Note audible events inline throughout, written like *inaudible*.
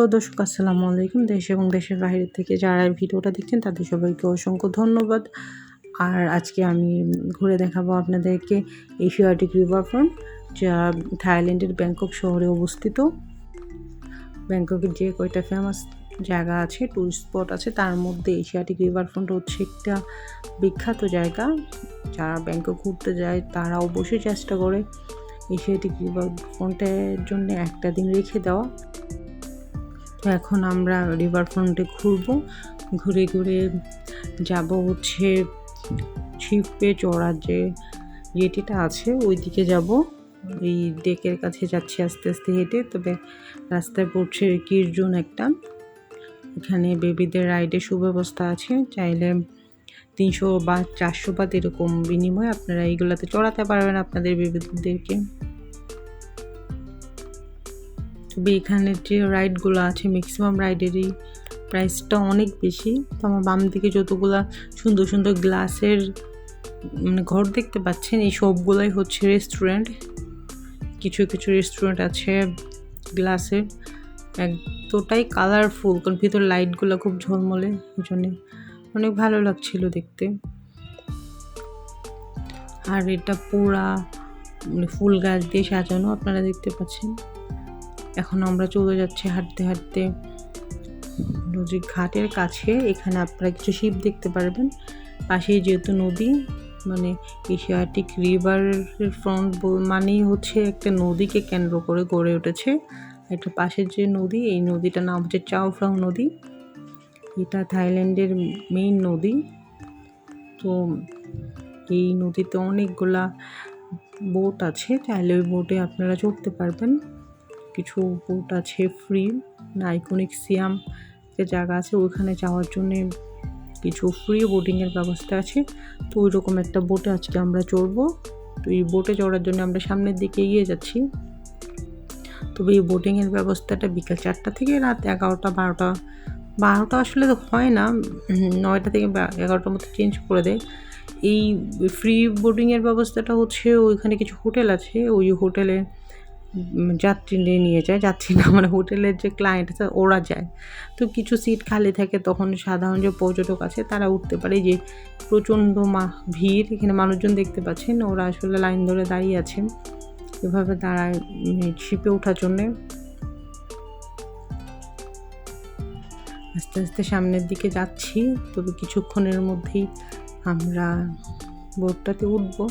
সুপ্রিয় দর্শক, আসসালামু আলাইকুম। দেশ এবং দেশের বাইরে থেকে যারা ভিডিওটা দেখছেন, তাদের সবাইকে অসংখ্য ধন্যবাদ। আর আজকে আমি ঘুরে দেখাবো আপনাদেরকে এশিয়াটিক রিভার ফ্রন্ট যা থাইল্যান্ডের ব্যাংকক শহরে অবস্থিত। ব্যাংককের যে কয়টা ফেমাস জায়গা আছে টুরিস্ট স্পট আছে, তার মধ্যে এশিয়াটিক রিভারফ্রন্ট হচ্ছে একটা বিখ্যাত জায়গা। যারা ব্যাংকক ঘুরতে যায়, তারা অবশ্যই চেষ্টা করে এশিয়াটিক রিভারফ্রন্টের জন্য একটা দিন রেখে দেওয়া। তো এখন আমরা রিভার ফ্রন্টে ঘুরবো। ঘুরে ঘুরে যাব হচ্ছে ছিপে চড়ার যে ইয়েটিটা আছে ওই দিকে যাব। এই ডেকের কাছে যাচ্ছি আস্তে আস্তে হেঁটে, তবে রাস্তায় পড়ছে কিরজুন একটা। এখানে বেবিদের রাইডের সুব্যবস্থা আছে। চাইলে তিনশো বা চারশো বা এরকম বিনিময়ে আপনারা এইগুলোতে চড়াতে পারবেন আপনাদের বেবিদেরকে তবে এখানে যে রাইডগুলো আছে ম্যাক্সিমাম রাইডেরই প্রাইসটা অনেক বেশি। তো আমার বাম দিকে যতগুলা সুন্দর সুন্দর গ্লাসের মানে ঘর দেখতে পাচ্ছেন, এই সবগুলোই হচ্ছে রেস্টুরেন্ট কিছু কিছু রেস্টুরেন্ট আছে গ্লাসের এতটাই কালারফুল কারণ ভিতর লাইটগুলো খুব ঝলমলে, এই জন্যে অনেক ভালো লাগছিল দেখতে। আর এটা পুরা মানে ফুল গাছ দিয়ে সাজানো, আপনারা দেখতে পাচ্ছেন। এখন আমরা চলে যাচ্ছি হাঁটতে হাঁটতে। নদী ঘাটের কাছে, এখানে আপনারা কিছু শিপ দেখতে পারবেন। পাশে যেহেতু নদী মানে এশিয়াটিক রিভারের ফ্রন্ট মানেই হচ্ছে একটা নদীকে কেন্দ্র করে গড়ে উঠেছে। একটা পাশের যে নদী, এই নদীটার নাম হচ্ছে চাওফ্রাং নদী। এটা থাইল্যান্ডের মেইন নদী। তো এই নদীতে অনেকগুলা বোট আছে, চাইলে ওই বোটে আপনারা চড়তে পারবেন। কিছু বোট আছে ফ্রি আইকনিক সিয়াম যে জায়গা আছে, ওইখানে যাওয়ার জন্যে কিছু ফ্রি বোটিংয়ের ব্যবস্থা আছে। তো ওই রকম একটা বোটে আজকে আমরা চড়বো। তো এই বোটে চড়ার জন্য আমরা সামনের দিকে এগিয়ে যাচ্ছি। তবে এই বোটিংয়ের ব্যবস্থাটা বিকাল চারটা থেকে রাত এগারোটা, বারোটা বারোটা আসলে তো হয় না নয়টা থেকে এগারোটার মতো চেঞ্জ করে দেয়। এই ফ্রি বোটিংয়ের ব্যবস্থাটা হচ্ছে ওইখানে কিছু হোটেল আছে, ওই হোটেলে যাত্রী নিয়ে যায়, যাত্রী না মানে হোটেলের যে ক্লায়েন্ট আছে, ওরা যায়। তো কিছু সিট খালি থাকে, তখন সাধারণ যে পর্যটক আছে, তারা উঠতে পারে। যে প্রচণ্ড মা, ভিড়, এখানে মানুষজন দেখতে পাচ্ছেন, ওরা আসলে লাইন ধরে দাঁড়িয়ে আছেন। এভাবে দাঁড়ায় শিপে ওঠার জন্যে। আস্তে আস্তে সামনের দিকে যাচ্ছি, তবে কিছুক্ষণের মধ্যেই আমরা বোটটাতে উঠবো।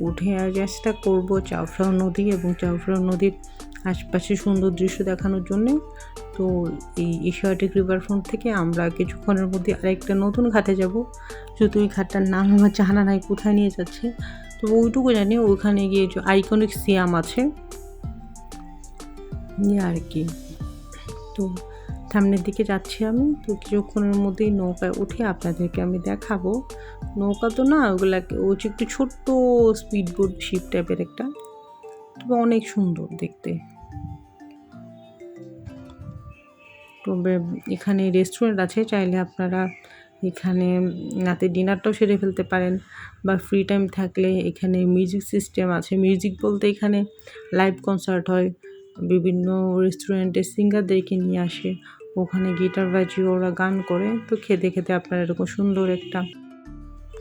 উঠে চেষ্টা করব চাউফ্রাও নদী এবং চাউফ্রাও নদীর আশপাশে সুন্দর দৃশ্য দেখানোর জন্যে। তো এই এশিয়াটিক রিভারফ্রন্ট থেকে আমরা কিছুক্ষণের মধ্যে আরেকটা নতুন ঘাটে যাব। যেহেতু ওই ঘাটটার নাম আমার জানা নাই, কোথায় নিয়ে যাচ্ছে? তো ওইটুকু জানি, ওইখানে গিয়ে যে আইকনিক সিয়াম আছে। আর কি। তো সামনের দিকে যাচ্ছি আমি। তো কিছুক্ষণের মধ্যেই নৌকায় উঠে আপনাদেরকে আমি দেখাবো। নৌকা তো না ওগুলাকে, ও হচ্ছে একটু ছোট্ট স্পিড বোট শিপ টাইপের একটা। তবে অনেক সুন্দর দেখতে। তবে এখানে রেস্টুরেন্ট আছে, চাইলে আপনারা এখানে রাতে ডিনারটাও সেরে ফেলতে পারেন বা ফ্রি টাইম থাকলে এখানে মিউজিক সিস্টেম আছে। মিউজিক বলতে এখানে লাইভ কনসার্ট হয়। বিভিন্ন রেস্টুরেন্টে সিঙ্গারদেরকে নিয়ে আসে। ওখানে গিটার বাজিয়ে ওরা গান করে। তো খেতে খেতে আপনারা এরকম সুন্দর একটা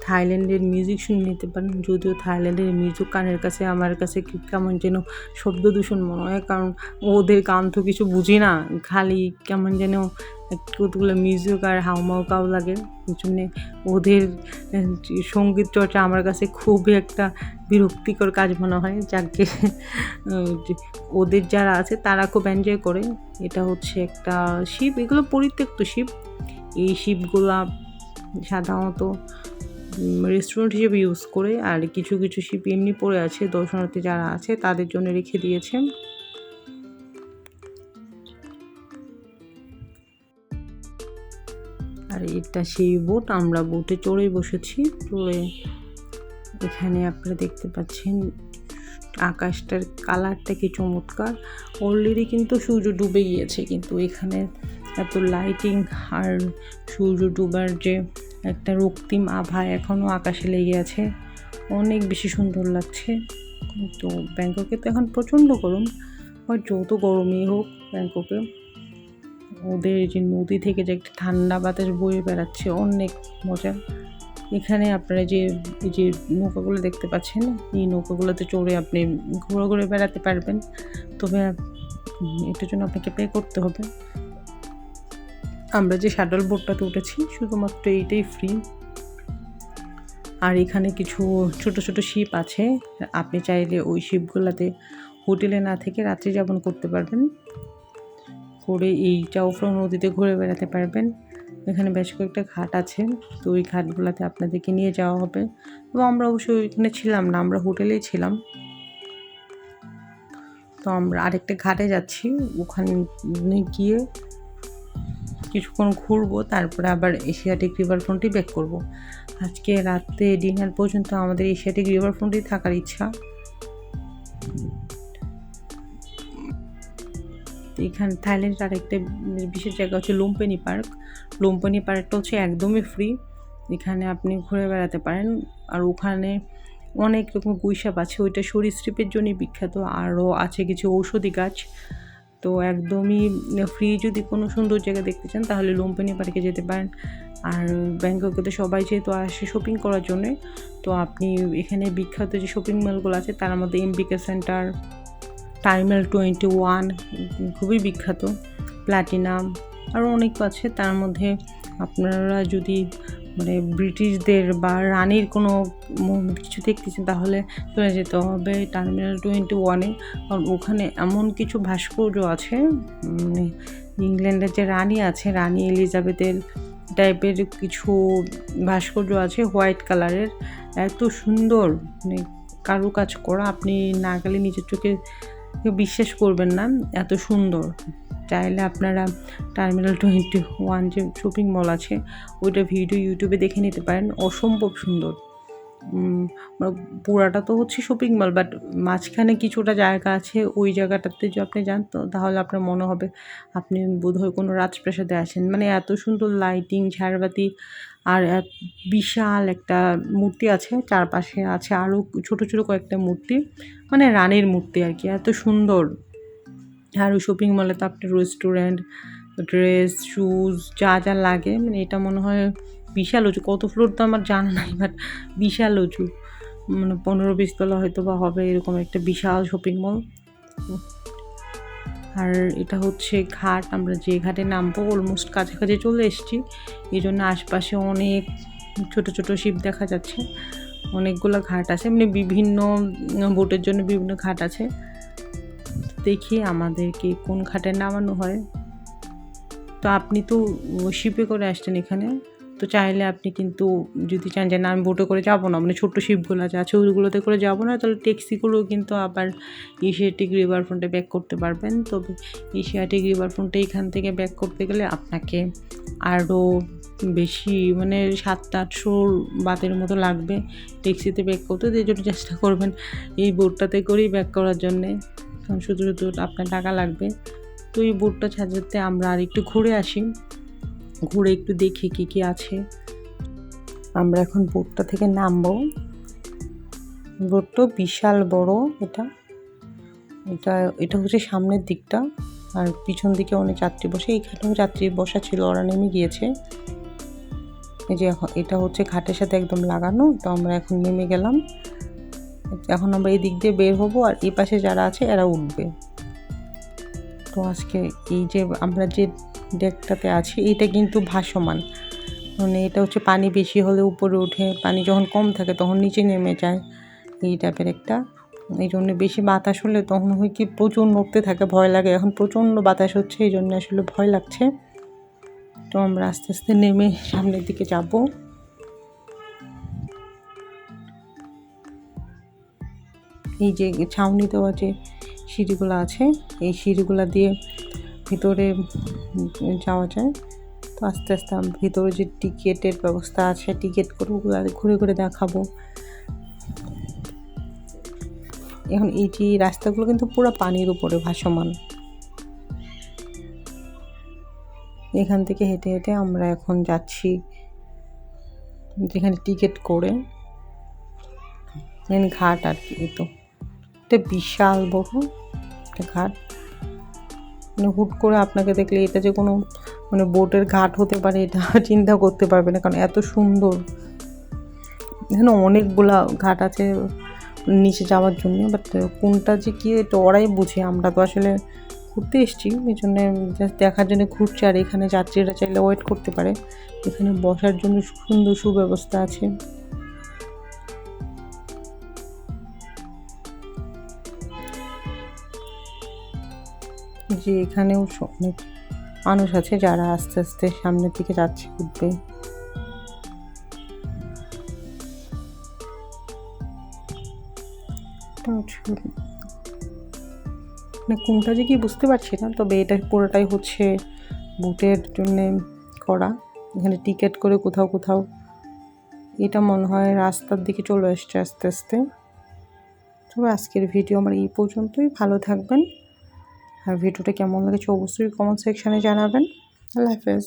থাইল্যান্ডের মিউজিক শুনে নিতে পারেন। যদিও থাইল্যান্ডের মিউজিক কানের কাছে, আমার কাছে কেমন যেন শব্দ দূষণ মনে হয়, কারণ ওদের গান তো কিছু বুঝি না। খালি কেমন যেন কতগুলো মিউজিক আর হাউমাউ কাউ লাগে। জন্যে ওদের সংগীত চর্চা আমার কাছে খুবই একটা বিরক্তিকর কাজ মনে হয়। যাকে ওদের যারা আছে, তারা খুব এনজয় করে। এটা হচ্ছে একটা শিপ এগুলো পরিত্যক্ত শিপ এই শিপগুলা সাধারণত রেস্টুরেন্ট হিসেবে ইউজ করে আর কিছু কিছু শিপ এমনি পড়ে আছে, দর্শনার্থী যারা আছে তাদের জন্য রেখে দিয়েছেন আর এটা সেই বোট আমরা বোটে চড়ে বসেছি। চড়ে এখানে আপনারা দেখতে পাচ্ছেন আকাশটার কালারটা কি চমৎকার। অলরেডি কিন্তু সূর্য ডুবে গিয়েছে, কিন্তু এখানে এত লাইটিং আর সূর্য ডুবার যে একটা রক্তিম আভা এখনও আকাশে লেগে আছে। অনেক বেশি সুন্দর লাগছে। তো ব্যাংককে তো এখন প্রচণ্ড গরম। আর যত গরমই হোক ব্যাংককে। ওদের যে নদী থেকে যে একটা ঠান্ডা বাতাস বয়ে বেড়াচ্ছে, অনেক মজা। এখানে আপনারা যে, এই যে নৌকাগুলো দেখতে পাচ্ছেন, এই নৌকাগুলোতে চড়ে আপনি ঘুরে ঘুরে বেড়াতে পারবেন। তবে এটার জন্য আপনাকে পে করতে হবে। আমরা যে শাটল বোর্ডটাতে উঠেছি, শুধুমাত্র এইটাই ফ্রি আর এখানে কিছু ছোট ছোট শিপ আছে। আপনি চাইলে ওই শিপগুলোতে হোটেলে না থেকে রাত্রি যাপন করতে পারবেন। করে এই চাউফ্রা নদীতে ঘুরে বেড়াতে পারবেন। এখানে বেশ কয়েকটা ঘাট আছে, তো ওই ঘাটগুলোতে আপনাদেরকে নিয়ে যাওয়া হবে। তো আমরা অবশ্যই ওইখানে ছিলাম না, আমরা হোটেলেই ছিলাম। তো আমরা আরেকটা ঘাটে যাচ্ছি, ওখানে গিয়ে কিছুক্ষণ ঘুরবো, তারপরে আবার এশিয়াটিক রিভার ফ্রন্টই ব্যাক করব। আজকে রাতে ডিনার পর্যন্ত আমাদের এশিয়াটিক রিভার ফ্রন্টেই থাকার ইচ্ছা। এখানে, থাইল্যান্ডের আরেকটা বিশেষ জায়গা হচ্ছে লুম্পেনি পার্ক লুম্পেনি পার্কটা হচ্ছে একদমই ফ্রি এখানে আপনি ঘুরে বেড়াতে পারেন। আর ওখানে অনেক রকম গুইসাপ আছে। ওইটা সরীসৃপের জন্যই বিখ্যাত। আরও আছে কিছু ঔষধি গাছ। তো একদমই ফ্রি যদি কোনো সুন্দর জায়গা দেখতে চান, তাহলে লুম্পিনি পার্কে যেতে পারেন। আর ব্যাংককে তো সবাই যেহেতু আসে শপিং করার জন্যে, তো আপনি এখানে বিখ্যাত যে শপিং মলগুলো আছে, তার মধ্যে MBK center terminal twenty one খুবই বিখ্যাত। প্ল্যাটিনাম আরও অনেক আছে। তার মধ্যে আপনারা যদি মানে ব্রিটিশদের বা রানীর কোনো কিছু দেখতেছেন তাহলে চলে যেতে হবে টার্মিনাল টোয়েন্টি ওয়ানে। কারণ ওখানে এমন কিছু ভাস্কর্য আছে মানে ইংল্যান্ডের যে রানী আছে, রানী এলিজাবেথের টাইপের কিছু ভাস্কর্য আছে হোয়াইট কালারের। এত সুন্দর মানে কারুকাজ করা, আপনি না গেলে নিজের চোখে বিশ্বাস করবেন না, এত সুন্দর। চাইলে আপনারা টার্মিনাল টোয়েন্টি ওয়ান যে শপিং মল আছে, ওইটা ভিডিও ইউটিউবে দেখে নিতে পারেন। অসম্ভব সুন্দর। মানে পুরাটা তো হচ্ছে শপিং মল বাট মাঝখানে কিছুটা জায়গা আছে, ওই জায়গাটাতে যদি আপনি যান, তো তাহলে আপনার মনে হবে আপনি বোধহয় কোনো রাজপ্রাসাদে আছেন। মানে এত সুন্দর লাইটিং ঝাড়বাতি আর বিশাল একটা মূর্তি আছে, চারপাশে আছে আরও ছোট ছোট কয়েকটা মূর্তি। মানে রানীর মূর্তি আর কি, এত সুন্দর। আর ওই শপিং মলে তো আপনার রেস্টুরেন্ট ড্রেস শুজ যা যা লাগে। মানে এটা মনে হয় বিশাল উঁচু। কত ফ্লোর তো আমার জানা নাই বাট বিশাল উঁচু। মানে পনেরো বিশ তলা হয়তো বা হবে এরকম একটা বিশাল শপিং মল আর এটা হচ্ছে ঘাট। আমরা যে ঘাটে নামবো অলমোস্ট কাছাকাছি চলে এসেছি। এই জন্য আশপাশে অনেক ছোট ছোট শিপ দেখা যাচ্ছে। অনেকগুলো ঘাট আছে। মানে বিভিন্ন বোটের জন্য বিভিন্ন ঘাট আছে। দেখি আমাদেরকে কোন ঘাটে নামানো হয়। তো আপনি তো শিপে করে আসছেন এখানে। তো চাইলে আপনি কিন্তু যদি চান যে না, আমি বোটে করে যাব না মানে ছোট্ট শিপগুলো আছে আছে ওইগুলোতে করে যাব না, তাহলে ট্যাক্সিগুলো কিন্তু আবার এশিয়াটিক রিভার ফ্রন্টে ব্যাক করতে পারবেন। তবে এশিয়াটিক রিভার ফ্রন্টে এখান থেকে ব্যাক করতে গেলে আপনাকে আরও বেশি মানে সাতটা আটশো বাতের মতো লাগবে ট্যাক্সিতে ব্যাক করতে। এই জন্য চেষ্টা করবেন এই বোটটাতে করেই ব্যাক করার জন্যে। কারণ শুধু শুধু আপনার টাকা লাগবে। তো এই বোটটা ছাড়তে আমরা আর একটু ঘুরে আসি। ঘুরে একটু দেখি কি কি আছে। আমরা এখন বোটটা থেকে নামবো। বোটটা বিশাল বড় এটা। এটা এটা হচ্ছে সামনের দিকটা। আর পিছন দিকে অনেক যাত্রী বসে। এখানেও যাত্রী বসা ছিল, ওরা নেমে গিয়েছে। এই যে এটা হচ্ছে ঘাটের সাথে একদম লাগানো। তো আমরা এখন নেমে গেলাম। এখন আমরা এই দিক দিয়ে বের হব আর এই পাশে যারা আছে, এরা উঠবে। তো আজকে এই যে আমরা যে ডেকটাতে আছি এটা কিন্তু ভাসমান। মানে এটা হচ্ছে পানি বেশি হলে উপরে উঠে পানি যখন কম থাকে তখন নিচে নেমে যায়। এই টাইপের একটা। এই জন্য বেশি বাতাস হলে তখন হয় কি প্রচুর নড়তে থাকে, ভয় লাগে। এখন প্রচণ্ড বাতাস হচ্ছে, এই জন্য আসলে ভয় লাগছে। তো আমরা আস্তে আস্তে নেমে সামনের দিকে যাব। এই যে ছাউনি দেওয়া যে সিঁড়িগুলো আছে, এই সিঁড়িগুলো দিয়ে ভিতরে যাওয়া যায়। তো আস্তে আস্তে ভিতরে যে টিকিটের ব্যবস্থা আছে, টিকিট করে ওগুলো ঘুরে ঘুরে দেখাবো। এখন এই যে রাস্তাগুলো কিন্তু পুরো পানির উপরে ভাসমান। এখান থেকে হেঁটে হেঁটে আমরা এখন যাচ্ছি যেখানে টিকিট করে ঘাট আর কি তো। এটা বিশাল বড় একটা ঘাট। মানে হুট করে আপনাকে দেখলে এটা যে কোনো মানে বোটের ঘাট হতে পারে, এটা *laughs* চিন্তা করতে পারবে না, কারণ এত সুন্দর। এখানে অনেকগুলা ঘাট আছে নিচে যাওয়ার জন্য বাট কোনটা যে কী এটা ওরাই বুঝে। আমরা তো আসলে ঘুরতে এসেছি, এই জন্যে জাস্ট দেখার জন্য ঘুরছি, আর এখানে যাত্রীরা চাইলে ওয়েট করতে পারে। এখানে বসার জন্য সুন্দর সুব্যবস্থা আছে। যে এখানেও অনেক মানুষ আছে যারা আস্তে আস্তে সামনের দিকে যাচ্ছে উঠবে। মানে কোনটা যে কি বুঝতে পারছি না, তবে এটা পুরোটাই হচ্ছে বুটের জন্যে করা। এখানে টিকিট করে কোথাও কোথাও এটা মনে হয় রাস্তার দিকে চলে আসছে আস্তে আস্তে। তবে আজকের ভিডিও আমার এই পর্যন্তই। ভালো থাকবেন। আর ভিডিওটা কেমন লেগেছে অবশ্যই কমেন্ট সেকশানে জানাবেন। আল্লাহ হাফেজ।